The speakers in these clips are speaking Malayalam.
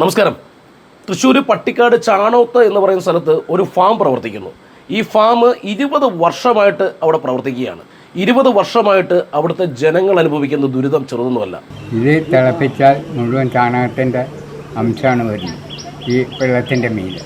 നമസ്കാരം. തൃശ്ശൂർ പട്ടിക്കാട് ചാണോത്ത് എന്ന് പറയുന്ന സ്ഥലത്ത് ഒരു ഫാം പ്രവർത്തിക്കുന്നു. ഈ ഫാം ഇരുപത് വർഷമായിട്ട് അവിടെ പ്രവർത്തിക്കുകയാണ്. ഇരുപത് വർഷമായിട്ട് അവിടുത്തെ ജനങ്ങൾ അനുഭവിക്കുന്ന ദുരിതം ചെറുതൊന്നുമല്ല. ഇത് തിളപ്പിച്ചാൽ മുഴുവൻ ചാണകത്തിന്റെ അംശമാണ് വരുന്നത്. ഈ വെള്ളത്തിന്റെ മീൻ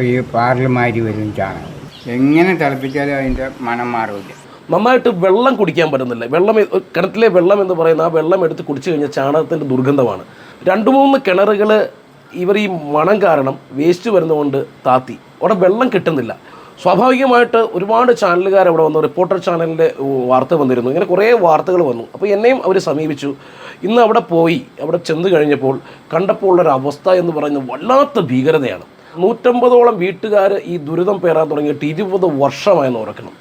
ഈ പാറലുമാരി വരും ചാണകം. എങ്ങനെ തിളപ്പിച്ചാലും അതിന്റെ മണം മാറില്ല നന്നായിട്ട് വെള്ളം കുടിക്കാൻ പറ്റുന്നില്ല. വെള്ളം കിണറ്റിലെ വെള്ളം എന്ന് പറയുന്ന ആ വെള്ളം എടുത്ത് കുടിച്ചു കഴിഞ്ഞാൽ ചാണകത്തിന്റെ ദുർഗന്ധമാണ്. രണ്ട് മൂന്ന് കിണറുകൾ ഇവർ ഈ മണം കാരണം വേസ്റ്റ് വരുന്നതുകൊണ്ട് താത്തി. അവിടെ വെള്ളം കിട്ടുന്നില്ല. സ്വാഭാവികമായിട്ട് ഒരുപാട് ചാനലുകാർ അവിടെ വന്നു. റിപ്പോർട്ടർ ചാനലിന്റെ വാർത്ത വന്നിരുന്നു. ഇങ്ങനെ കുറേ വാർത്തകൾ വന്നു. അപ്പോൾ എന്നെയും അവർ സമീപിച്ചു. ഇന്ന് അവിടെ പോയി അവിടെ ചെന്ന് കഴിഞ്ഞപ്പോൾ കണ്ടപ്പോൾ ഉള്ളൊരു അവസ്ഥ എന്ന് പറയുന്നത് വല്ലാത്ത ഭീകരതയാണ്. നൂറ്റമ്പതോളം വീട്ടുകാർ ഈ ദുരിതം പേരാൻ തുടങ്ങിയിട്ട് ഇരുപത് വർഷമായെന്ന് ഓർക്കണം.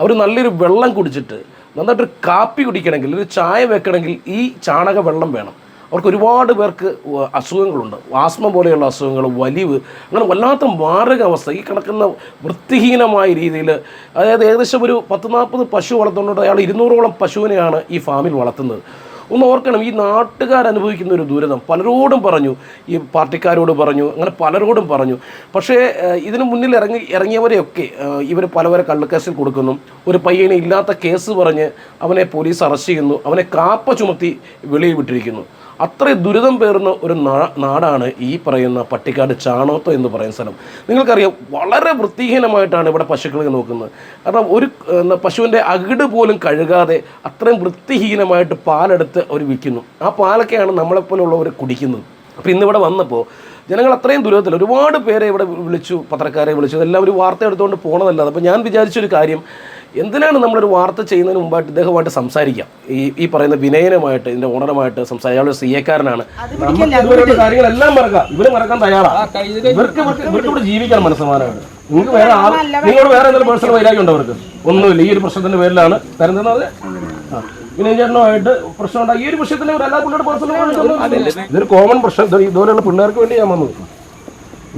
അവർ നല്ലൊരു വെള്ളം കുടിച്ചിട്ട് നന്നായിട്ടൊരു കാപ്പി കുടിക്കണമെങ്കിൽ ഒരു ചായ വെക്കണമെങ്കിൽ ഈ ചാണക വെള്ളം വേണം. അവർക്ക് ഒരുപാട് പേർക്ക് അസുഖങ്ങളുണ്ട്. ആസ്മ പോലെയുള്ള അസുഖങ്ങൾ വലിവ് അങ്ങനെ വല്ലാത്ത മാരകാവസ്ഥ. ഈ കിടക്കുന്ന വൃത്തിഹീനമായ രീതിയിൽ അതായത് ഏകദേശം ഒരു പത്ത് നാൽപ്പത് പശു വളർത്തുന്നുണ്ട്. അയാൾ ഇരുന്നൂറോളം പശുവിനെയാണ് ഈ ഫാമിൽ വളർത്തുന്നത്. ഒന്ന് ഓർക്കണം ഈ നാട്ടുകാർ അനുഭവിക്കുന്ന ഒരു ദുരിതം. പലരോടും പറഞ്ഞു ഈ പാർട്ടിക്കാരോട് പറഞ്ഞു അങ്ങനെ പലരോടും പറഞ്ഞു. പക്ഷേ ഇതിനു മുന്നിൽ ഇറങ്ങി ഇറങ്ങിയവരെയൊക്കെ ഇവർ പലവരെ കള്ളുക്കേസിൽ കൊടുക്കുന്നു. ഒരു പയ്യനെ ഇല്ലാത്ത കേസ് പറഞ്ഞ് അവനെ പോലീസ് അറസ്റ്റ് ചെയ്യുന്നു. അവനെ കാപ്പ ചുമത്തി വെളിയിൽ വിട്ടിരിക്കുന്നു. അത്രയും ദുരിതം പേറുന്ന ഒരു നാടാണ് ഈ പറയുന്ന പട്ടിക്കാട് ചാണോത്തം എന്ന് പറയുന്ന സ്ഥലം. നിങ്ങൾക്കറിയാം വളരെ വൃത്തിഹീനമായിട്ടാണ് ഇവിടെ പശുക്കളെ നോക്കുന്നത്. കാരണം ഒരു എന്താ, പശുവിന്റെ അകിട് പോലും കഴുകാതെ അത്രയും വൃത്തിഹീനമായിട്ട് പാലെടുത്ത് അവർ വിൽക്കുന്നു. ആ പാലൊക്കെയാണ് നമ്മളെപ്പോലുള്ളവർ കുടിക്കുന്നത്. അപ്പോൾ ഇന്നിവിടെ വന്നപ്പോൾ ജനങ്ങൾ അത്രയും ദുരിതത്തിൽ ഒരുപാട് പേരെ ഇവിടെ വിളിച്ചു പത്രക്കാരെ വിളിച്ചു. ഇതെല്ലാം ഒരു വാർത്ത എടുത്തുകൊണ്ട് പോകണമെന്നല്ലാതെ അപ്പോൾ ഞാൻ വിചാരിച്ചൊരു കാര്യം എന്തിനാണ് നമ്മളൊരു വാർത്ത ചെയ്യുന്നതിന് മുമ്പായിട്ട് ഇദ്ദേഹമായിട്ട് സംസാരിക്കാം? ഈ ഈ പറയുന്ന വിനയനുമായിട്ട് ഇതിന്റെ ഓണറുമായിട്ട് സംസാരിക്കാം. അയാളൊരു സി എക്കാരനാണ്. കാര്യങ്ങളെല്ലാം മറക്കാം. ഇവർ മറക്കാൻ തയ്യാറാണ് ഇവർക്ക് ജീവിക്കാൻ മനസ്സമാനമാണ്. നിങ്ങൾക്ക് വേറെ ആൾ നിങ്ങളോട് വേറെ എന്തെങ്കിലും പേഴ്സണൽ വൈരാഗ്യം ഉണ്ടോ അവർക്ക് ഒന്നുമില്ല. ഈ ഒരു പ്രശ്നത്തിന്റെ പേരിലാണ് തരുന്നത്. ആ. വിനയ ചേട്ടനുമായിട്ട് പ്രശ്നം ഉണ്ടായി. ഈ ഒരു വിഷയത്തിൽ എല്ലാ പിള്ളേരുടെ പേഴ്സണൽ ഇതൊരു കോമൺ പ്രശ്നം. ഇത് ഇതുപോലെയുള്ള പിള്ളേർക്ക് വേണ്ടി ഞാൻ വന്നത്.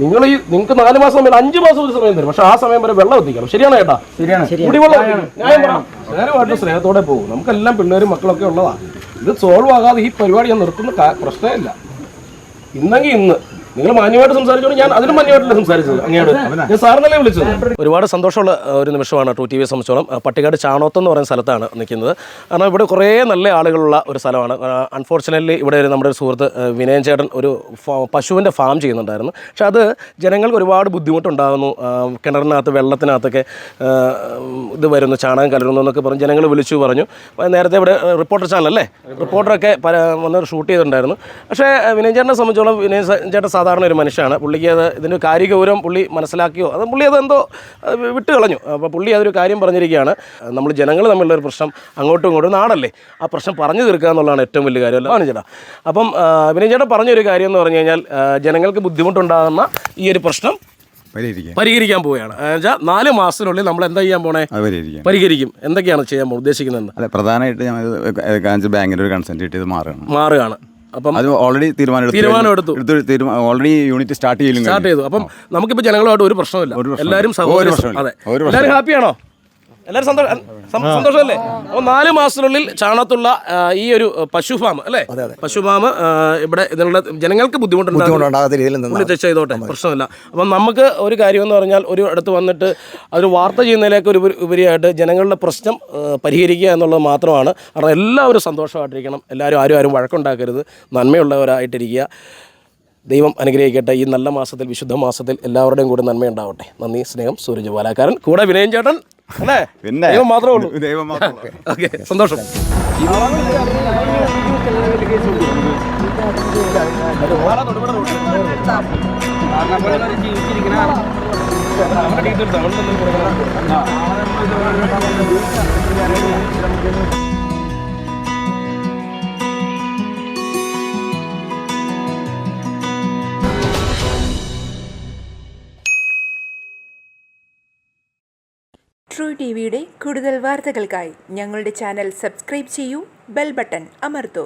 നിങ്ങൾ ഈ നിങ്ങൾക്ക് നാല് മാസം സമയം അഞ്ച് മാസം ഒരു സമയം തരും. പക്ഷെ ആ സമയം വരെ വെള്ളം എത്തിക്കണം. ശരിയാണോ കുടിവെള്ളം. നേരമായിട്ട് സ്നേഹത്തോടെ പോകും. നമുക്കെല്ലാം പിള്ളേരും മക്കളൊക്കെ ഉള്ളതാണ് ഇത് സോൾവ് ആകാതെ ഈ പരിപാടി ഞാൻ നിർത്തുന്ന പ്രശ്നമില്ല. ഇന്നെങ്കിൽ ഇന്ന്. നിങ്ങൾ മാന്യമായിട്ട് സംസാരിച്ചോണ്ട് ഞാൻ അതിലും മാന്യമായിട്ടല്ല സംസാരിച്ചത്. അങ്ങോട്ട് ഞാൻ സാറിനല്ലേ വിളിച്ചത്. ഒരുപാട് സന്തോഷമുള്ള ഒരു നിമിഷമാണ് ടു ടി വിയെ സംബന്ധിച്ചോളം. പട്ടികാട് ചാണോത്ത് എന്ന് പറയുന്ന സ്ഥലത്താണ് നിൽക്കുന്നത്. കാരണം ഇവിടെ കുറേ നല്ല ആളുകളുള്ള ഒരു സ്ഥലമാണ്. അൺഫോർച്ചുനേറ്റ്ലി ഇവിടെ നമ്മുടെ ഒരു സുഹൃത്ത് വിനയൻ ചേട്ടൻ ഒരു പശുവിന്റെ ഫാം ചെയ്യുന്നുണ്ടായിരുന്നു. പക്ഷെ അത് ജനങ്ങൾക്ക് ഒരുപാട് ബുദ്ധിമുട്ടുണ്ടാകുന്നു കിണറിനകത്ത് വെള്ളത്തിനകത്തൊക്കെ ഇത് വരുന്നു ചാണകം കലരുന്നു എന്നൊക്കെ പറഞ്ഞ് ജനങ്ങൾ വിളിച്ചു പറഞ്ഞു. നേരത്തെ ഇവിടെ റിപ്പോർട്ടർ ചാനൽ അല്ലേ? റിപ്പോർട്ടറൊക്കെ വന്ന് ഷൂട്ട് ചെയ്തിട്ടുണ്ടായിരുന്നു. പക്ഷേ വിനയൻ ചേട്ടനെ സംബന്ധിച്ചോളം വിനയൻ ചേട്ടൻ സാധാരണ ഒരു മനുഷ്യനാണ്. പുള്ളിക്ക് അത് ഇതിന്റെ കാര്യ ഗൗരവം പുള്ളി മനസ്സിലാക്കിയോ? അത് പുള്ളി അതെന്തോ അത് വിട്ട് കളഞ്ഞു അപ്പോൾ പുള്ളി അതൊരു കാര്യം പറഞ്ഞിരിക്കുകയാണ് നമ്മൾ ജനങ്ങൾ തമ്മിലുള്ള ഒരു പ്രശ്നം അങ്ങോട്ടും ഇങ്ങോട്ടും നാടല്ലേ? ആ പ്രശ്നം പറഞ്ഞു തീർക്കുക എന്നുള്ളതാണ് ഏറ്റവും വലിയ കാര്യം. അല്ല? ചേട്ടാ? അപ്പം വിനയ വിനയൻ ചേട്ടൻ പറഞ്ഞൊരു കാര്യം എന്ന് പറഞ്ഞു കഴിഞ്ഞാൽ ജനങ്ങൾക്ക് ബുദ്ധിമുട്ടുണ്ടാകുന്ന ഈ ഒരു പ്രശ്നം പരിഹരിക്കാം. പരിഹരിക്കാൻ പോവുകയാണ്. എന്നുവെച്ചാൽ നാല് മാസത്തിനുള്ളിൽ നമ്മൾ എന്താ ചെയ്യാൻ പോണേ? പരിഹരിക്കും. എന്തൊക്കെയാണ് ചെയ്യാൻ ഉദ്ദേശിക്കുന്നത് പ്രധാനമായിട്ട് ഞാൻ ബാങ്കിന്റെ ഒരു കൺസെന്റ് കിട്ടിയത് മാറുകയാണ്. മാറുകയാണ്. അപ്പം അത് ഓൾറെഡി തീരുമാനം തീരുമാനം എടുത്തു. ഓൾറെഡി യൂണിറ്റ് സ്റ്റാർട്ട് ചെയ്യലും സ്റ്റാർട്ട് ചെയ്തു. അപ്പം നമുക്കിപ്പോൾ ജനങ്ങളുമായിട്ട് ഒരു പ്രശ്നമില്ല എല്ലാവരും. സഹോദരി അതെ. എല്ലാവരും ഹാപ്പിയാണോ? എല്ലാവരും സന്തോഷം സന്തോഷമല്ലേ? അപ്പോൾ നാല് മാസത്തിനുള്ളിൽ ചാണത്തുള്ള ഈ ഒരു പശു ഫാം അല്ലേ? പശു ഫാം ഇവിടെ ഇതിനുള്ള ജനങ്ങൾക്ക് ബുദ്ധിമുട്ടുണ്ടാകും. ബുദ്ധിമുട്ടുണ്ടാകാത്ത രീതിയിൽ ചെയ്തോട്ടെ പ്രശ്നമില്ല. അപ്പം നമുക്ക് ഒരു കാര്യം എന്ന് പറഞ്ഞാൽ ഒരു അടുത്ത് വന്നിട്ട് അതൊരു വാർത്ത ചെയ്യുന്നതിലേക്ക് ഒരു ഉപരി- ഉപരിയായിട്ട് ജനങ്ങളുടെ പ്രശ്നം പരിഹരിക്കുക എന്നുള്ളത് മാത്രമാണ്. കാരണം എല്ലാവരും സന്തോഷമായിട്ടിരിക്കണം. എല്ലാവരും ആരും ആരും വഴക്കുണ്ടാക്കരുത്. നന്മയുള്ളവരായിട്ടിരിക്കുക. ദൈവം അനുഗ്രഹിക്കട്ടെ. ഈ നല്ല മാസത്തിൽ വിശുദ്ധ മാസത്തിൽ എല്ലാവരുടെയും കൂടെ നന്മയുണ്ടാവട്ടെ. നന്ദി സ്നേഹം സൂരജ് ബാലാക്കാരൻ കൂടെ വിനയൻ ചേട്ടൻ. അല്ലേ? പിന്നെ. ദൈവം മാത്രമേ ഉള്ളൂ. ദൈവം ഓക്കെ സന്തോഷം. ട്രൂ ടി വിയുടെ കൂടുതൽ വാർത്തകൾക്കായി ഞങ്ങളുടെ ചാനൽ സബ്സ്ക്രൈബ് ചെയ്യൂ ബെൽ ബട്ടൺ അമർത്തൂ.